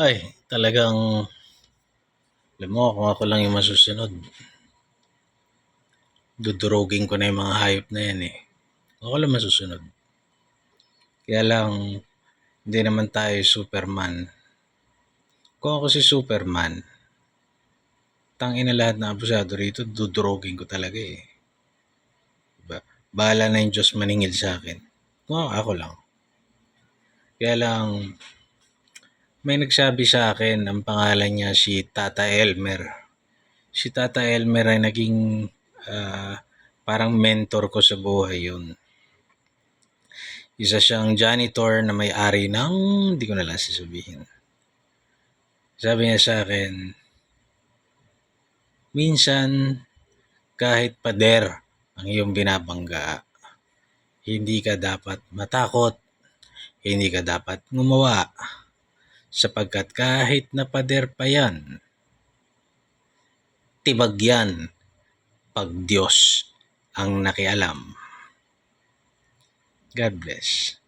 Ay, talagang alam mo kung ako lang yung masusunod, dudurugin ko na yung mga hayop na yan eh. Ako lang masusunod. Kaya lang, hindi naman tayo Superman. Kung ako si Superman, tangin na lahat na abusado rito, dudurugin ko talaga eh. Diba? Bahala na yung Diyos maningil sa akin. Kung ako, ako lang. Kaya lang, may nagsabi sa akin, ang pangalan niya si Tata Elmer. Si Tata Elmer ay naging ah, parang mentor ko sa buhay yun. Isa siyang janitor na may-ari ng, hindi ko na lang sasabihin. Sabi niya sa akin, minsan kahit pader ang iyong binabangga, hindi ka dapat matakot, hindi ka dapat ngumawa, sapagkat kahit na pader pa yan, tibag yan pag Diyos ang nakialam. God bless.